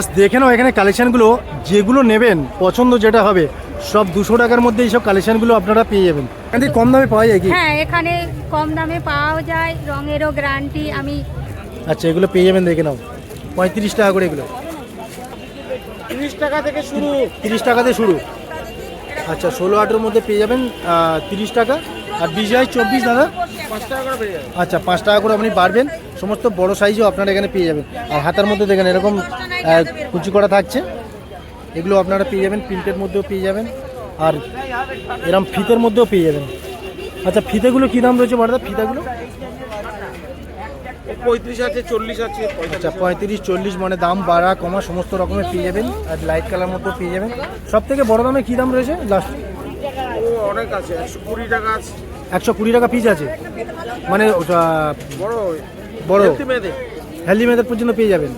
Just দেখে নাও এখানে কালেকশানগুলো যেগুলো নেবেন পছন্দ যেটা হবে সব দুশো টাকার মধ্যে এইসব কালেকশানগুলো আপনারা পেয়ে যাবেন। এখান থেকে কম দামে পাওয়া যায় কি? হ্যাঁ এখানে কম দামে পাওয়া যায় রঙেরও গ্যারান্টি আমি আচ্ছা এগুলো পেয়ে যাবেন দেখে নাও। পঁয়ত্রিশ টাকা করে এগুলো। তিরিশ টাকা থেকে শুরু। তিরিশ টাকাতে শুরু। আচ্ছা ষোলো আটের মধ্যে পেয়ে যাবেন তিরিশ টাকা। আর বিজয় চব্বিশ দাদা। পাঁচ টাকা করে আচ্ছা পাঁচ টাকা করে আপনি বাড়বেন সমস্ত বড় সাইজও আপনারা এখানে পেয়ে যাবেন। আর হাতার মধ্যে দেখেন এরকম কুচি করা থাকছে। এগুলো আপনারা পেয়ে যাবেন প্রিন্টের মধ্যেও পেয়ে যাবেন। আর এরম ফিতের মধ্যেও পেয়ে যাবেন। আচ্ছা ফিতেগুলো কী দাম রয়েছে বড়দা ফিতাগুলো? পঁয়ত্রিশ আছে চল্লিশ আছে আচ্ছা পঁয়ত্রিশ চল্লিশ মানে দাম বাড়া কমা সমস্ত রকমের পেয়ে যাবেন। আর লাইট কালার মধ্যেও পেয়ে যাবেন। সব থেকে বড় দামে কী দাম রয়েছে? লাস্ট অনেক আছে একশো কুড়ি টাকা আছে। একশো কুড়ি টাকা পিস আছে। মানে ওটা বড় বড়। হেলদি মেয়েদের পর্যন্ত পেয়ে যাবেন।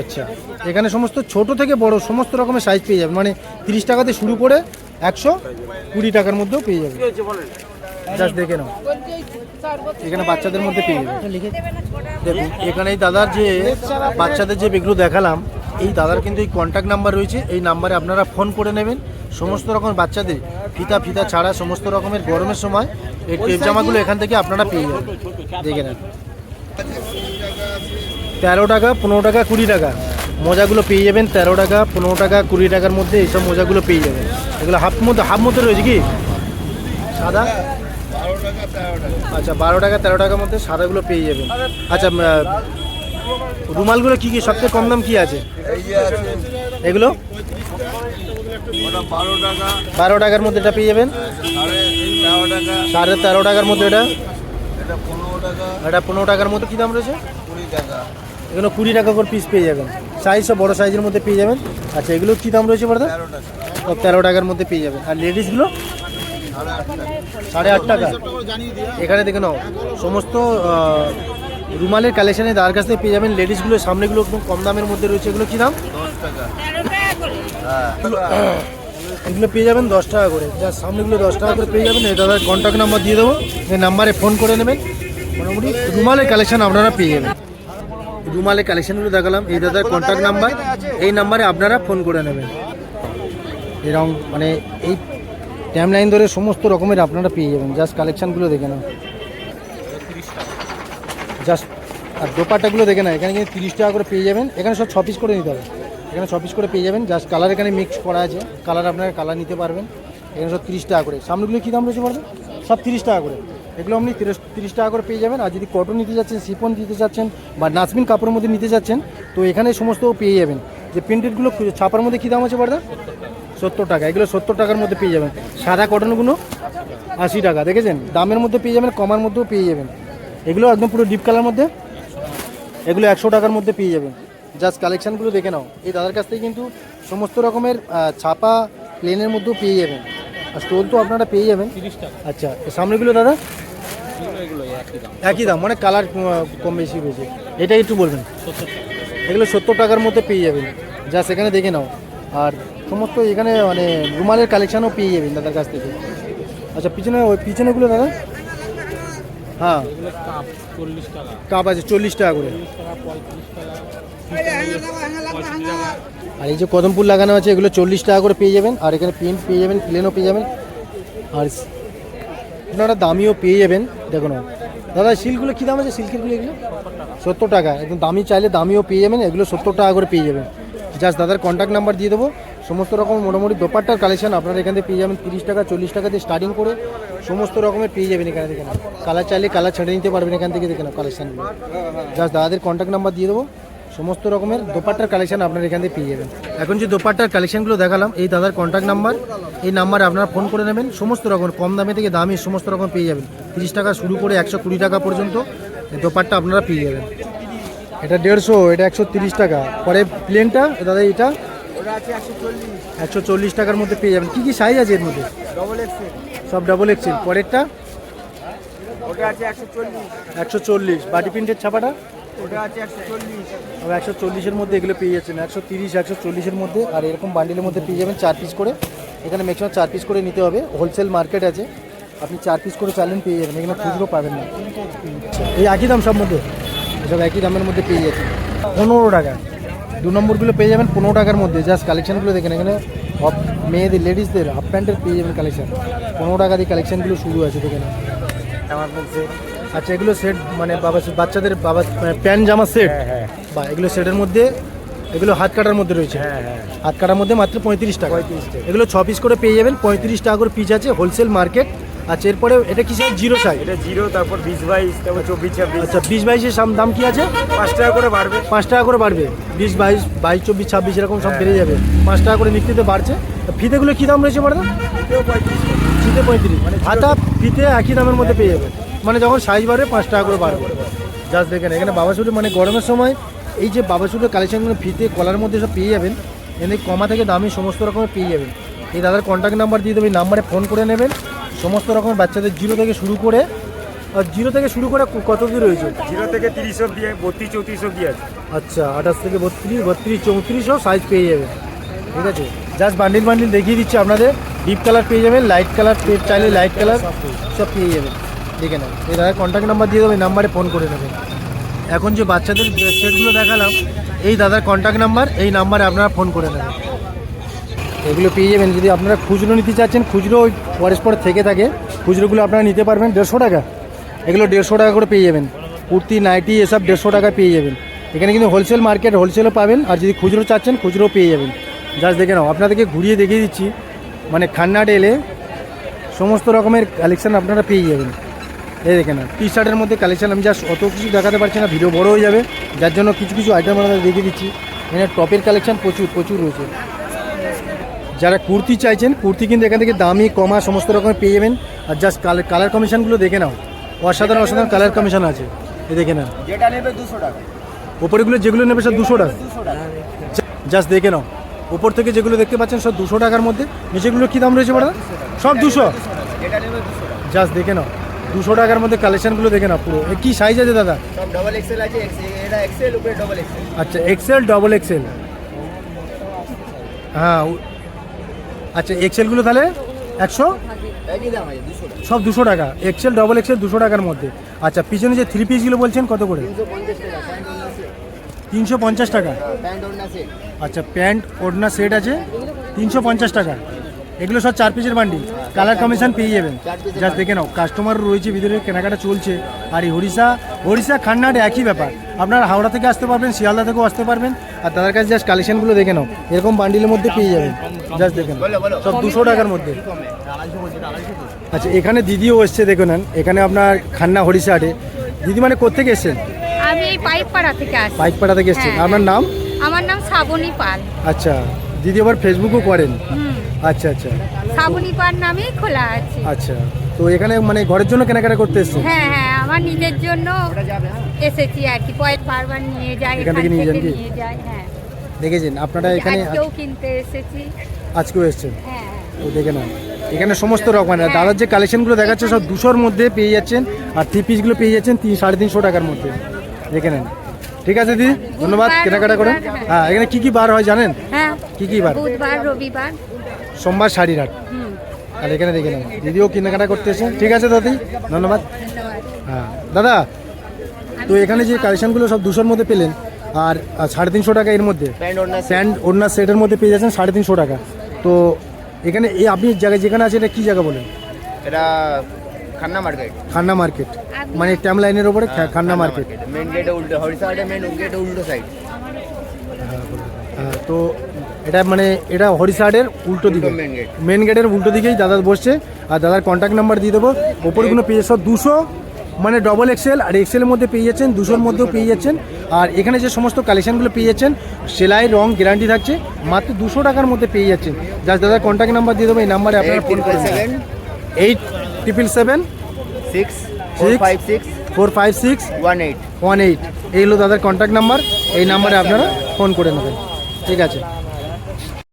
আচ্ছা। এখানে সমস্ত ছোট থেকে বড় সমস্ত রকমের সাইজ পেয়ে যাবেন মানে তিরিশ টাকাতে শুরু করে একশো কুড়ি টাকার মধ্যেও পেয়ে বলেন জাস্ট দেখে নাও। এখানে বাচ্চাদের মধ্যে পেয়ে যাবেন দেখুন এখানে এই দাদার যে বাচ্চাদের যে বেগগুলো দেখালাম, এই দাদার কিন্তু এই কন্ট্যাক্ট নাম্বার রয়েছে। এই নাম্বারে আপনারা ফোন করে নেবেন। সমস্ত রকম বাচ্চাদের ফিতা ফিতা ছাড়া সমস্ত রকমের গরমের সময় এই টেপ জামাগুলো এখান থেকে আপনারা পেয়ে যাবেন। দেখে নেন। তেরো টাকা, পনেরো টাকা, কুড়ি টাকা। মোজাগুলো পেয়ে যাবেন তেরো টাকা, পনেরো টাকা, কুড়ি টাকার মধ্যে এইসব মোজাগুলো পেয়ে যাবেন। এগুলো হাফ মধ্যে হাফ মধ্যে রয়েছে কি? সাদা? আচ্ছা বারো টাকা, তেরো টাকার মধ্যে সাদাগুলো পেয়ে যাবেন। আচ্ছা রুমালগুলো কি কি? সবচেয়ে কম দাম কি আছে? এগুলো? বারো টাকার মধ্যে এটা পেয়ে যাবেন। সাড়ে তেরো টাকার মধ্যে এটা? এটা পনেরো টাকার মধ্যে কী দাম রয়েছে? কুড়ি টাকা এগুলো কুড়ি টাকা করে পিস পেয়ে যাবেন। সাইজ সব বড়ো সাইজের মধ্যে পেয়ে যাবেন। আচ্ছা এগুলো কী দাম রয়েছে বড়দা? তেরো তেরো টাকার মধ্যে পেয়ে যাবেন। আর লেডিসগুলো সাড়ে আট টাকা। এখানে দেখে নাও সমস্ত রুমালের কালেকশানে তার কাছ থেকে পেয়ে যাবেন। লেডিসগুলো সামনেগুলো একদম কম দামের মধ্যে রয়েছে। এগুলো কী দাম? হ্যাঁ। এগুলো পেয়ে যাবেন দশ টাকা করে। যার সামনেগুলো দশ টাকা করে পেয়ে যাবেন। দাদার কন্ট্যাক্ট নাম্বার দিয়ে দেবো। এই নাম্বারে ফোন করে নেবেন। মোটামুটি রুমালের কালেকশান আপনারা পেয়ে যাবেন। রুমালের কালেকশনগুলো দেখালাম। এই দাদার কন্ট্যাক্ট নাম্বার এই নাম্বারে আপনারা ফোন করে নেবেন। এরকম মানে এই টাইম লাইন ধরে সমস্ত রকমের আপনারা পেয়ে যাবেন। জাস্ট কালেকশানগুলো দেখে নাও। জাস্ট আর দোপাট্টাগুলো দেখে না এখানে কিন্তু তিরিশ টাকা করে পেয়ে যাবেন। এখানে সব ছ পিস করে নিতে হবে। এখানে ছ পিস করে পেয়ে যাবেন। জাস্ট কালার এখানে মিক্স করা আছে। কালার আপনারা কালার নিতে পারবেন। এখানে সব তিরিশ টাকা করে। সামনেগুলো কী দাম রয়েছে পারবেন সব তিরিশ টাকা করে। এগুলো আপনি তিরিশ টাকা করে পেয়ে যাবেন। আর যদি কটন নিতে যাচ্ছেন সিফন দিতে চাচ্ছেন বা নাসমিন কাপড়ের মধ্যে নিতে যাচ্ছেন, তো এখানে সমস্ত পেয়ে যাবেন। যে প্রিন্টেডগুলো ছাপার মধ্যে কী দাম আছে পারদা সত্তর টাকা। এগুলো সত্তর টাকার মধ্যে পেয়ে যাবেন। সাদা কটনগুলো আশি টাকা। দেখেছেন? দামের মধ্যে পেয়ে যাবেন, কমার মধ্যেও পেয়ে যাবেন। এগুলো একদম পুরো ডিপ কালার মধ্যে। এগুলো একশো টাকার মধ্যে পেয়ে যাবেন। জাস্ট কালেকশানগুলো দেখে নাও। এই দাদার কাছ থেকে কিন্তু সমস্ত রকমের ছাপা প্লেনের মধ্যেও পেয়ে যাবেন। আর স্টোন তো আপনারা পেয়ে যাবেন। আচ্ছা সামনেগুলো দাদা? একই দাম। মানে কালার কম বেশি রয়েছে। এটাই একটু বলবেন। এগুলো সত্তর টাকার মধ্যে পেয়ে যাবেন। জাস্ট এখানে দেখে নাও। আর সমস্ত এখানে মানে রুমালের কালেকশানও পেয়ে যাবেন দাদার কাছ থেকে। আচ্ছা পিছনে ওই পিছনেগুলো দাদা? হ্যাঁ। কাপ আছে চল্লিশ টাকা করে। আর এই যে কদমপুর লাগানো আছে, এগুলো চল্লিশ টাকা করে পেয়ে যাবেন, আর এখানে প্রিন্ট পেয়ে যাবেন প্লেনও পেয়ে যাবেন। আর আপনারা দামিও পেয়ে যাবেন, দেখুন। দাদা, সিল্কগুলো কী দাম আছে? সিল্কেরগুলো এগুলো? সত্তর টাকা। একদম দামি চাইলে দামিও পেয়ে যাবেন, এগুলো সত্তর টাকা করে পেয়ে যাবেন। জাস্ট দাদার কন্ট্যাক্ট নাম্বার দিয়ে দেবো। সমস্ত রকম মোটামুটি দোপাট্টার কালেকশন আপনারা এখান থেকে পেয়ে যাবেন, তিরিশ টাকা, চল্লিশ টাকা দিয়ে স্টার্টিং করে সমস্ত রকমের পেয়ে যাবেন এখানে থেকে কালার চাইলে কালার ছেড়ে নিতে পারবেন এখান থেকে দেখে নাও কালেকশানগুলো জাস্ট দাদাদের কন্ট্যাক্ট নাম্বার দিয়ে দেবো। সমস্ত রকমের দোপাট্টার কালেকশন আপনারা এখান থেকে পেয়ে যাবেন। এখন যে দোপাট্টার কালেকশনগুলো দেখালাম এই দাদার কন্ট্যাক্ট নাম্বার এই নাম্বারে আপনারা ফোন করে নেবেন। সমস্ত রকম কম দামে থেকে দামি সমস্ত রকম পেয়ে যাবেন। তিরিশ টাকা শুরু করে একশো কুড়ি টাকা পর্যন্ত দোপাট্টা আপনারা পেয়ে যাবেন। এটা দেড়শো এটা একশো তিরিশ টাকা। পরে প্লেনটা দাদা এটা একশো চল্লিশ টাকার মধ্যে পেয়ে যাবেন। কী কী সাইজ আছে এর মধ্যে? সব ডাবল এক্সেল পরেরটা? একশো চল্লিশ। বাটি প্রিন্টের ছাপাটা? একশো চল্লিশের মধ্যে এগুলো পেয়ে যাচ্ছেন। একশো তিরিশ একশো চল্লিশের মধ্যে আর এরকম বান্ডিলের মধ্যে পেয়ে যাবেন চার পিস করে। এখানে ম্যাক্সিমাম চার পিস করে নিতে হবে। হোলসেল মার্কেট আছে। আপনি চার পিস করে চালেন পেয়ে যাবেন। এখানে খুচরো পাবেন না। এই একই দাম সব মধ্যে? এসব একই দামের মধ্যে পেয়ে যাচ্ছেন। পনেরো টাকা। দু নম্বরগুলো পেয়ে যাবেন পনেরো টাকার মধ্যে। জাস্ট কালেকশনগুলো দেখেন এখানে অফ মেয়েদের লেডিসদের হাফ প্যান্টের পেয়ে যাবেন কালেকশন পনেরো টাকা দিয়ে কালেকশনগুলো শুরু আছে দেখেন আমার আচ্ছা এগুলো সেট মানে বাবা বাচ্চাদের বাবা মানে প্যান্ট জামা সেট হ্যাঁ হ্যাঁ। বা এগুলো সেটের মধ্যে এগুলো হাত কাটার মধ্যে রয়েছে? হ্যাঁ হ্যাঁ। হাত কাটার মধ্যে মাত্র পঁয়ত্রিশ টাকা। 35 টাকা। এগুলো ছ পিস করে পেয়ে যাবেন পঁয়ত্রিশ টাকা করে পিস আছে হোলসেল মার্কেট আচ্ছা এরপরে এটা কি সাইজ জিরো সাইজ এটা জিরো তারপর বিশ বাইশ তারপর চব্বিশ ছাব্বিশ। আচ্ছা বিশ বাইশের সাম- দাম কি আছে? পাঁচ টাকা করে বাড়বে। পাঁচ টাকা করে বাড়বে। বিশ বাইশ বাইশ চব্বিশ ছাব্বিশ এরকম সব বেড়ে যাবে। পাঁচ টাকা করে বিক্রিতে বাড়ছে। তো ফিতেগুলো কী দাম রয়েছে পঁয়ত্রিশ ফিতে পঁয়ত্রিশ। মানে হাতা ফিতে একই দামের মধ্যে পেয়ে যাবে মানে যখন সাইজ বাড়বে পাঁচ টাকা করে বাড়বে। জাস্ট দেখেন এখানে বাবাসুরি মানে গরমের সময় এই যে বাবাসুরের কালেকশনগুলো ফিতে কলার মধ্যে সব পেয়ে যাবেন এনে কমা থেকে দামি সমস্ত রকমের পেয়ে যাবেন। এই দাদার কন্ট্যাক্ট নাম্বার দিয়ে দেবে এই নাম্বারে ফোন করে নেবেন। সমস্ত রকমের বাচ্চাদের জিরো থেকে শুরু করে আর জিরো থেকে শুরু করে কত কি রয়েছে? জিরো থেকে তিরিশ অব্দি বত্রিশ চৌত্রিশ অব্দি আছে। আচ্ছা আঠাশ থেকে বত্রিশ বত্রিশ চৌত্রিশও সাইজ পেয়ে যাবেন। ঠিক আছে? জাস্ট বান্ডিল বান্ডিল দেখিয়ে দিচ্ছি আপনাদের। ডিপ কালার পেয়ে যাবেন লাইট কালার চাইলে লাইট কালার সব পেয়ে যাবেন। দেখে নেন এই দাদার কন্ট্যাক্ট নাম্বার দিয়ে দেবেন নাম্বারে ফোন করে নেবেন এখন যে বাচ্চাদের সেটগুলো দেখালাম, এই দাদার কন্ট্যাক্ট নাম্বার এই নাম্বারে আপনারা ফোন করে নেবেন। এগুলো পেয়ে যাবেন। যদি আপনারা খুচরো নিতে চাচ্ছেন, খুচরো ওই পরস্পর থেকে থাকে, খুচরোগুলো আপনারা নিতে পারবেন, দেড়শো টাকা। এগুলো দেড়শো টাকা করে পেয়ে যাবেন। কুর্তি, নাইটি, এসব দেড়শো টাকা পেয়ে যাবেন। এখানে কিন্তু হোলসেল মার্কেট হোলসেলও পাবেন, আর যদি খুচরো চাচ্ছেন, খুচরো পেয়ে যাবেন। জাস্ট দেখে নাও, আপনাদেরকে ঘুরিয়ে দেখিয়ে দিচ্ছি। মানে খান্নাট এলে সমস্ত রকমের কালেকশান আপনারা পেয়ে যাবেন। এই দেখে না টি শার্টের মধ্যে কালেকশন আমি জাস্ট অত কিছু দেখাতে পারছি না ভিডিও বড় হয়ে যাবে। যার জন্য কিছু কিছু আইটেম আমরা দেখিয়ে দিচ্ছি। এখানে টপের কালেকশন প্রচুর প্রচুর রয়েছে। যারা কুর্তি চাইছেন কুর্তি কিন্তু এখান থেকে দামি কমা সমস্ত রকমের পেয়ে যাবেন। আর জাস্ট কালার কালার কমিশনগুলো দেখে নাও। অসাধারণ অসাধারণ কালার কমিশন আছে। এ দেখে নাও। যেটা নেবে দুশো টাকা। ওপরেগুলো যেগুলো নেবে সব দুশো টাকা। জাস্ট দেখে নাও। ওপর থেকে যেগুলো দেখতে পাচ্ছেন সব দুশো টাকার মধ্যে। নিচেগুলো কী দাম রয়েছে বড়? সব দুশো? জাস্ট দেখে নাও। দুশো টাকার মধ্যে কালেকশনগুলো দেখে নাও পুরো। কী সাইজ আছে দাদা? সব ডবল এক্সেল আছে এটা এক্সেল উপরে ডবল এক্সেল আচ্ছা এক্সেল ডবল এক্সেল হ্যাঁ আচ্ছা এক্সেলগুলো তাহলে একশো? সব দুশো টাকা। এক্সেল ডবল এক্সেল দুশো টাকার মধ্যে। আচ্ছা পিছনে যে থ্রি পিসগুলো বলছেন কত করে? তিনশো পঞ্চাশ টাকা সেট আচ্ছা প্যান্ট ওড়না সেট আছে। তিনশো পঞ্চাশ টাকা। এগুলো সব চার পিসের বান্ডি কালার কমিশন পেয়ে যাবেন। জাস্ট দেখে নাও কাস্টমার রয়েছে ভিতরে কেনাকাটা চলছে। আর এই হরিষা হরিষা খান্নাট একই ব্যাপার। আপনারা হাওড়া থেকে আসতে পারবেন শিয়ালদা থেকেও আসতে পারবেন। আর তাদের কাছে জাস্ট কালেকশনগুলো দেখে নাও এরকম বান্ডিলের মধ্যে পেয়ে যাবেন। জাস্ট দেখে নাও। বলো, বলো। সব দুশো টাকার মধ্যে। আচ্ছা এখানে দিদিও এসছে দেখে নেন। এখানে আপনার খান্না হরিষা হাটে দিদি মানে কোথেকে এসছেন? আমি এই থেকে পাইকপাড়া থেকে এসছেন। হ্যাঁ, আপনার নাম? আমার নাম শ্রাবণী পাল। আচ্ছা দিদি আবার ফেসবুকও করেন। হুম। আচ্ছা আচ্ছা। শ্রাবণী পাল নামেই খোলা আছে। আচ্ছা তো এখানে মানে ঘরের জন্য কেনাকাটা করতে এসছেন হ্যাঁ হ্যাঁ আমার নিজের জন্য এসেছি আর কি পয়েট বারবার নিয়ে যাই এখান থেকে নিয়ে যান কি? নিয়ে যাই হ্যাঁ। দেখেছেন? আপনারা এখানে আজকেও কিনতে এসেছি। আজকেও এসছেন? হ্যাঁ তো দেখে নেন এখানে সমস্ত রকম মানে দাদার যে কালেকশনগুলো দেখাচ্ছে সব দুশোর মধ্যে পেয়ে যাচ্ছেন আর থ্রি পিসগুলো পেয়ে যাচ্ছেন তিন সাড়ে তিনশো টাকার মধ্যে। দেখে নেন। ঠিক আছে দিদি? ধন্যবাদ কেনাকাটা করে রবিবার, হ্যাঁ। হ্যাঁ এখানে কী কী বার হয় জানেন? হ্যাঁ কি কি বার? বুধবার রবিবার। সোমবার শাড়ির হাট হুম। আর এখানে দেখে নেন দিদিও কেনাকাটা করতে এসেছেন ঠিক আছে দাদি ধন্যবাদ। ধন্যবাদ। হ্যাঁ দাদা তো এখানে যে কালেকশনগুলো সব দুশোর মধ্যে পেলেন আর সাড়ে তিনশো টাকা এর মধ্যে প্যান্ট ওড়না সেট সেটের মধ্যে পেয়ে যাচ্ছেন সাড়ে তিনশো টাকা। তো এখানে এই আপনি জায়গায় যেখানে আছে এটা কী জায়গা বলেন? এটা খান্না মার্কেট খান্না মার্কেট মানে ট্যাম লাইনের ওপরে খান্না মার্কেট মেন গেটে উল্টো হরিসাহাটে মেন গেটে উল্টো সাইড হ্যাঁ, তো এটা মানে এটা হরিসাডের উল্টো দিকে। মেন গেটের উল্টো দিকেই দাদা বসছে। আর দাদার কন্ট্যাক্ট নাম্বার দিয়ে দেবো। ওপরগুলো পেয়ে সব দুশো মানে ডবল এক্সেল আর এক্সেলের মধ্যে পেয়ে যাচ্ছেন দুশোর মধ্যেও পেয়ে যাচ্ছেন। আর এখানে যে সমস্ত কালেকশনগুলো পেয়ে যাচ্ছেন সেলাই রং গ্যারান্টি থাকছে মাত্র দুশো টাকার মধ্যে পেয়ে যাচ্ছেন। জাস্ট দাদার কন্ট্যাক্ট নাম্বার দিয়ে দেবো এই নাম্বারে আপনারা ফোন করে eight triple seven six four five six four five six one eight one eight এই হলো দাদার কন্ট্যাক্ট নাম্বার এই নাম্বারে আপনারা ফোন করে নেবেন। ঠিক আছে।